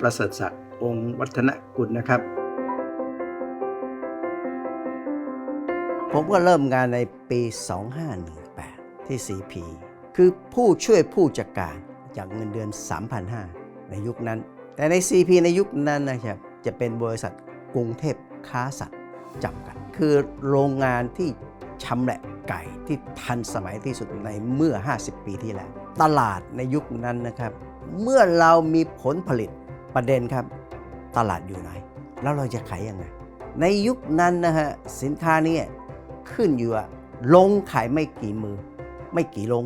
ประเสริฐศักดิ์องค์วัฒนกุลนะครับ ผมก็เริ่มงานในปี 2518 ที่ CP คือผู้ช่วยผู้จัดการจากเงินเดือน 3,500 ในยุคนั้น แต่ใน CP ในยุคนั้นนะครับจะเป็นบริษัทกรุงเทพค้าสัตว์จำกัดคือโรงงานที่ชำแหละไก่ที่ทันสมัยที่สุดในเมื่อ 50 ปีที่แล้ว ตลาดในยุคนั้นนะครับ เมื่อเรามีผลผลิต ประเด็นครับตลาดอยู่ไหน แล้วเราจะขายยังไง ในยุคนั้นนะฮะสินค้านี่ยขึ้นอยู่อะลงขายไม่กี่มือ ไม่กี่ลง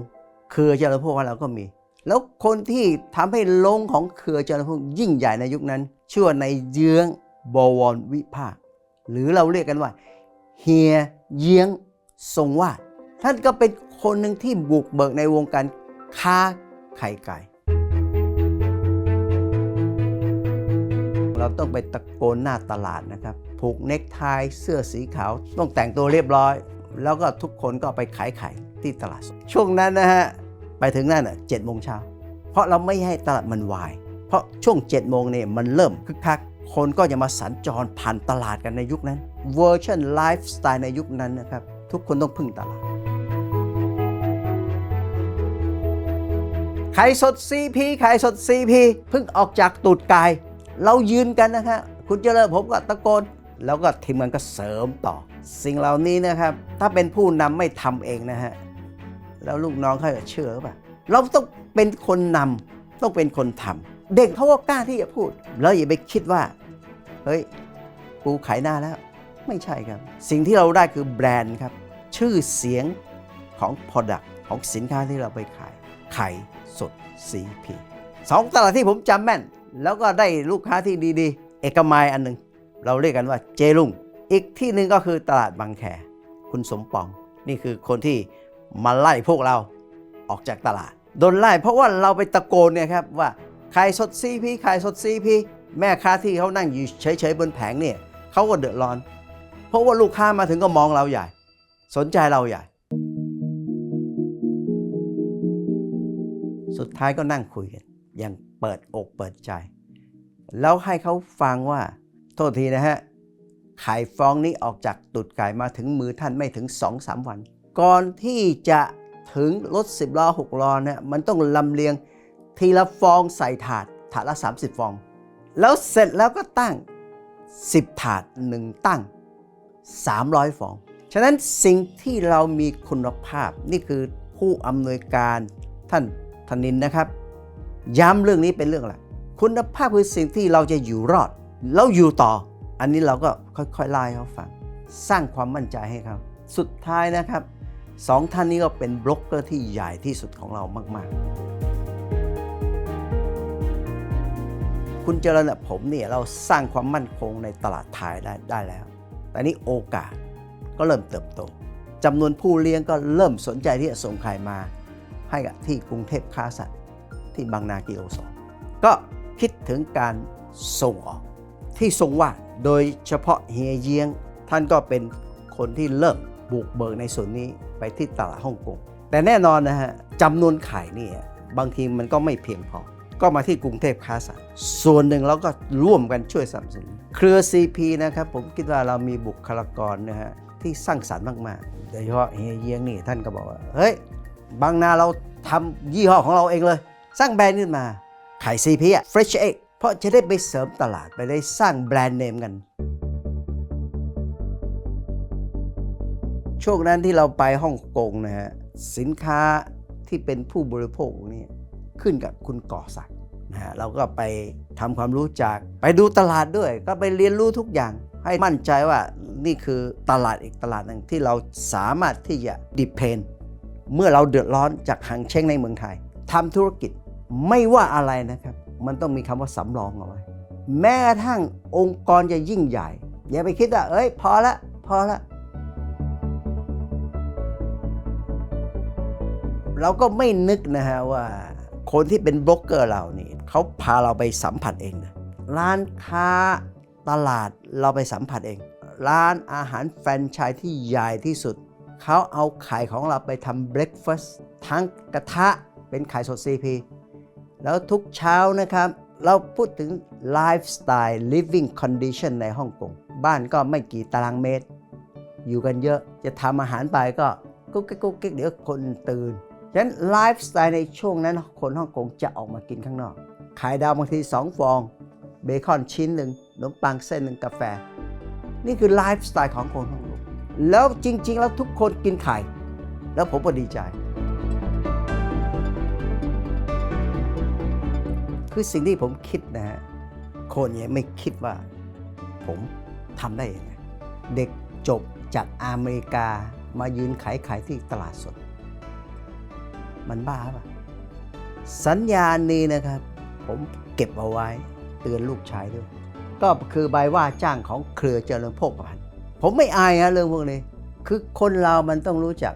เครือเจริญพวกเราก็มี แล้วคนที่ทำให้ลงของเครือเจริญพวกยิ่งใหญ่ในยุคนั้น ชื่อว่าในเยื้องบวรวิภาค หรือเราเรียกกันว่าเฮียเยื้องทรงวาดท่านก็เป็นคนหนึ่งที่บุกเบิกในวงการค้าไข่ไก่ เราต้องไปตะโกนหน้าตลาดนะครับ ผูกเนคไทเสื้อสีขาว ต้องแต่งตัวเรียบร้อย แล้วก็ทุกคนก็ไปขายไข่ที่ตลาดสดช่วงนั้นนะฮะ ไปถึงนั่นอะเจ็ดโมงเช้า เพราะเราไม่ให้ตลาดมันวาย เพราะช่วง7จ็ดโมงเนี่ยมันเริ่มคึกคัก คนก็จะมาสัญจรผ่านตลาดกันในยุคนั้นเวอร์ชันไลฟ์สไตล์ในยุคนั้นนะครับ ทุกคนต้องพึ่งตลาดไข่สด CP ไข่สด CP เพิ่งออกจากตูดกาย เรายืนกันนะฮะคุณเจริญผมก็ตะโกน แล้วก็ทีมงานก็เสริมต่อ สิ่งเหล่านี้นะครับ ถ้าเป็นผู้นำไม่ทำเองนะฮะแล้วลูกน้องเขาจะเชื่อเปล่าเราต้องเป็นคนนำต้องเป็นคนทำเด็กเขาก็กล้าที่จะพูด แล้วอย่าไปคิดว่าเฮ้ยกูขายหน้าแล้ว ไม่ใช่ครับ สิ่งที่เราได้คือแบรนด์ครับ ชื่อเสียงของ Product ของสินค้าที่เราไปขาย ไข่สด CP สองตลาดที่ผมจำแม่น แล้วก็ได้ลูกค้าที่ดีๆ เอกมัยอันหนึ่งเราเรียกกันว่าเจลุงอีกที่หนึ่งก็คือตลาดบางแคคุณสมปอง นี่คือคนที่มาไล่พวกเราออกจากตลาดโดนไล่เพราะว่าเราไปตะโกนเนี่ยครับว่าขายสด CP ขายสด CP แม่ค้าที่เขานั่งอยู่เฉยๆบนแผงเนี่ยเขาก็เดือดร้อน เพราะว่าลูกค้ามาถึงก็มองเราใหญ่ สนใจเราใหญ่ สุดท้ายก็นั่งคุยกัน อย่างเปิดอกเปิดใจ แล้วให้เขาฟังว่า โทษทีนะฮะไข่ฟองนี้ออกจากตุดไก่มาถึงมือท่านไม่ถึง2-3วัน ก่อนที่จะถึงรถ10ล้อ6ล้อเนี่ยมันต้องลำเลียงทีละฟองใส่ถาดถาดละ 30 ฟอง แล้วเสร็จแล้วก็ตั้ง 10 ถาด1ตั้ง 300 ฟอง ฉะนั้นสิ่งที่เรามีคุณภาพนี่คือผู้อำนวยการท่านธนินนะครับ ย้ำเรื่องนี้เป็นเรื่องอะไรคุณภาพคือสิ่งที่เราจะอยู่รอด แล้วอยู่ต่อ อันนี้เราก็ค่อยๆไล่เขาฟัง สร้างความมั่นใจให้เขาสุดท้ายนะครับสองท่านนี้ก็เป็นบล็อกเกอร์ที่ใหญ่ที่สุดของเรามากๆ คุณเจริญและผมเนี่ยเราสร้างความมั่นคงในตลาดไทยได้ได้แล้ว แต่นี้โอกาสก็เริ่มเติบโตจำนวนผู้เลี้ยงก็เริ่มสนใจที่จะส่งไข่มา ให้กับที่กรุงเทพค้าสัตว์ ที่บางนากิโลสองก็คิดถึงการส่งออก ที่ทรงว่าโดยเฉพาะเฮียเยียง ท่านก็เป็นคนที่เริ่มบุกเบิกในส่วนนี้ไปที่ตลาดฮ่องกงแต่แน่นอนนะฮะจำนวนข่เนี่บางทีมันก็ไม่เพียงพอ ก็มาที่กรุงเทพค้าสัตว์ส่วนหนึ่งเราก็ร่วมกันช่วยสนับสนุนเครือ CP นะครับผมคิดว่าเรามีบุคลากรนะฮะที่สร้างสรรค์มากๆโดยเฉพาะเฮียเยียงนี่ท่านก็บอกว่าเฮ้ยบางนาเราทำยี่ห้อของเราเองเลย สร้างแบรนด์ขึ้นมาไข่ CP อะ Fresh Egg เพราะจะได้ไปเสริมตลาดไปได้สร้างแบรนด์เนมกัน ช่วงนั้นที่เราไปฮ่องกงนะฮะ สินค้าที่เป็นผู้บริโภคนี่ขึ้นกับคุณก่อศักดิ์นะฮะเราก็ไปทำความรู้จัก ไปดูตลาดด้วย ก็ไปเรียนรู้ทุกอย่าง ให้มั่นใจว่านี่คือตลาดอีกตลาดหนึ่งที่เราสามารถที่จะดิเพนเมื่อเราเดือดร้อนจากหางเช้งในเมืองไทยทำธุรกิจ ไม่ว่าอะไรนะครับ มันต้องมีคำว่าสำรองเอาไว้ แม้กระทั่งองค์กรจะยิ่งใหญ่ อย่าไปคิดว่า เอ้ย พอละ พอละ เราก็ไม่นึกนะฮะว่า คนที่เป็นบล็อกเกอร์เรานี่เขาพาเราไปสัมผัสเองนะร้านค้าตลาดเราไปสัมผัสเอง ร้านอาหารแฟรนไชส์ที่ใหญ่ที่สุด เขาเอาไข่ของเราไปทำเบรคฟาสต์ทั้งกระทะเป็นไข่สด CP แล้วทุกเช้านะครับ เราพูดถึงไลฟ์สไตล์ living condition ในฮ่องกง บ้านก็ไม่กี่ตารางเมตร อยู่กันเยอะจะทำอาหารไปก็กุ๊กกิ๊กกุ๊กกิ๊กเดี๋ยวคนตื่นฉะนั้นไลฟ์สไตล์ในช่วงนั้นคนฮ่องกงจะออกมากินข้างนอกไข่ดาวบางที 2 ฟอง เบคอนชิ้นหนึ่งขนมปังเส้นหนึ่งกาแฟ นี่คือไลฟ์สไตล์ของคนฮ่องกงแล้วจริง ๆ แล้วทุกคนกินไข่ แล้วผมก็ดีใจ คือสิ่งที่ผมคิดนะฮะคนเนี่ยไม่คิดว่าผมทำได้ยังไงเด็กจบจากอเมริกามายืนขายขายที่ตลาดสด มันบ้าปะสัญญาณนี้นะครับ ผมเก็บเอาไว้เตือนลูกชายด้วย ก็คือใบว่าจ้างของเครือเจริญโภคภัณฑ์ผมไม่อายนะเรื่องพวกนี้คือคนเรามันต้องรู้จัก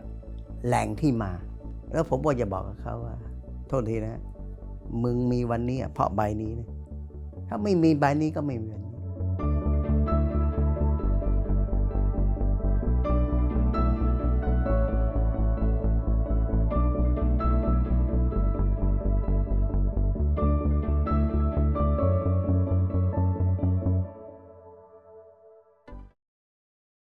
แหล่งที่มา แล้วผมก็จะบอกกับเขาว่า โทษทีนะ มึงมีวันนี้เพราะใบนี้นะถ้าไม่มีใบนี้ก็ไม่มีวันนี้